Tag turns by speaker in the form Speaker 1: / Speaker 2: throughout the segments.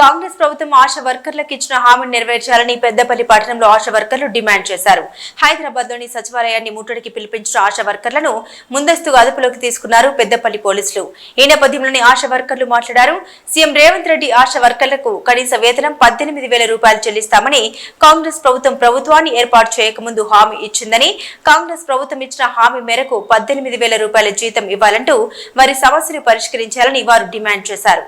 Speaker 1: కాంగ్రెస్ ప్రభుత్వం ఆశా వర్కర్లకు ఇచ్చిన హామీని నెరవేర్చాలని పెద్దపల్లి పట్టణంలో ఆశా వర్కర్లు డిమాండ్ చేశారు. హైదరాబాద్లోని సచివాలయాన్ని ముట్టడికి పిలిపించిన ఆశా వర్కర్లను ముందస్తుగా అదుపులోకి తీసుకున్నారు పెద్దపల్లి పోలీసులు. ఈ నేపథ్యంలోని ఆశా వర్కర్లు మాట్లాడారు. సీఎం రేవంత్ రెడ్డి ఆశా వర్కర్లకు కనీస వేతనం పద్దెనిమిది వేల రూపాయలు చెల్లిస్తామని కాంగ్రెస్ ప్రభుత్వం ప్రభుత్వాన్ని ఏర్పాటు చేయకముందు హామీ ఇచ్చిందని కాంగ్రెస్ ప్రభుత్వం ఇచ్చిన హామీ మేరకు పద్దెనిమిది వేల రూపాయల జీతం ఇవ్వాలంటూ వారి సమస్యను పరిష్కరించాలని వారు డిమాండ్ చేశారు.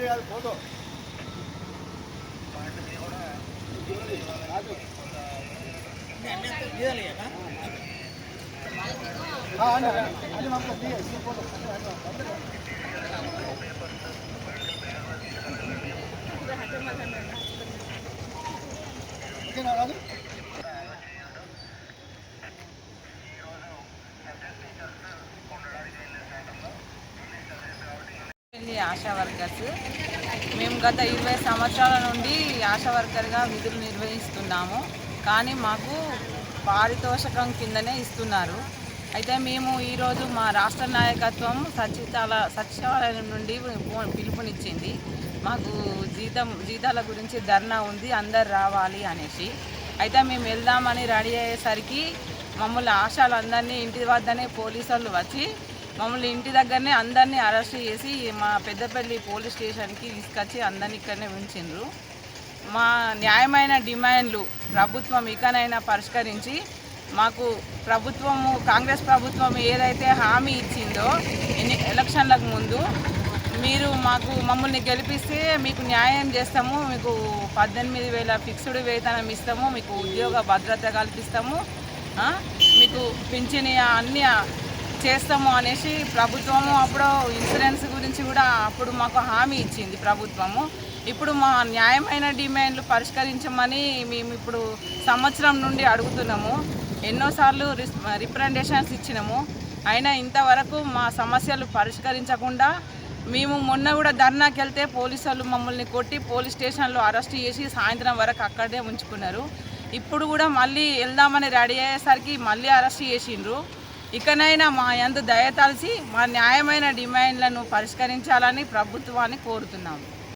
Speaker 2: ఇది కాదు ఫోటో అది మాకు తీయాలి ఫోటో ఓకేనా రాదు పెళ్ళి ఆశా వర్కర్స్. మేము గత ఇరవై సంవత్సరాల నుండి ఆశా వర్కర్గా విధులు నిర్వహిస్తున్నాము. కానీ మాకు పారితోషకం కిందనే ఇస్తున్నారు. అయితే మేము ఈరోజు మా రాష్ట్ర నాయకత్వం సచివాల సచివాలయం నుండి పిలుపునిచ్చింది. మాకు జీతం జీతాల గురించి ధర్నా ఉంది అందరు రావాలి అనేసి. అయితే మేము వెళ్దామని రెడీ అయ్యేసరికి మమ్మల్ని ఆశాలందరినీ ఇంటి వద్దనే పోలీసు వాళ్ళు వచ్చి మమ్మల్ని ఇంటి దగ్గరనే అందరినీ అరెస్ట్ చేసి మా పెద్దపల్లి పోలీస్ స్టేషన్కి తీసుకొచ్చి అందరిని ఇక్కడనే ఉంచిండ్రు. మా న్యాయమైన డిమాండ్లు ప్రభుత్వం ఇకనైనా పరిష్కరించి మాకు ప్రభుత్వము కాంగ్రెస్ ప్రభుత్వం ఏదైతే హామీ ఇచ్చిందో ఎన్ని ఎలక్షన్లకు ముందు మీరు మాకు మమ్మల్ని గెలిపిస్తే మీకు న్యాయం చేస్తాము మీకు పద్దెనిమిది వేల ఫిక్స్డ్ వేతనం ఇస్తాము మీకు ఉద్యోగ భద్రత కల్పిస్తాము మీకు పింఛని అన్ని చేస్తాము అనేసి ప్రభుత్వము అప్పుడు ఇన్సూరెన్స్ గురించి కూడా అప్పుడు మాకు హామీ ఇచ్చింది ప్రభుత్వము. ఇప్పుడు మా న్యాయమైన డిమాండ్లు పరిష్కరించమని మేము ఇప్పుడు సంవత్సరం నుండి అడుగుతున్నాము. ఎన్నోసార్లు రిస్ రిప్రజెంటేషన్స్ ఇచ్చినాము. అయినా ఇంతవరకు మా సమస్యలు పరిష్కరించకుండా మేము మొన్న కూడా ధర్నాకి వెళ్తే పోలీసు వాళ్ళు మమ్మల్ని కొట్టి పోలీస్ స్టేషన్లో అరెస్ట్ చేసి సాయంత్రం వరకు అక్కడే ఉంచుకున్నారు. ఇప్పుడు కూడా మళ్ళీ వెళ్దామని రెడీ అయ్యేసరికి మళ్ళీ అరెస్ట్ చేసిండ్రు. ఇకనైనా మా యందు దయతలిసి మా న్యాయమైన డిమాండ్లను పరిష్కరించాలని ప్రభుత్వాన్ని కోరుతున్నాము.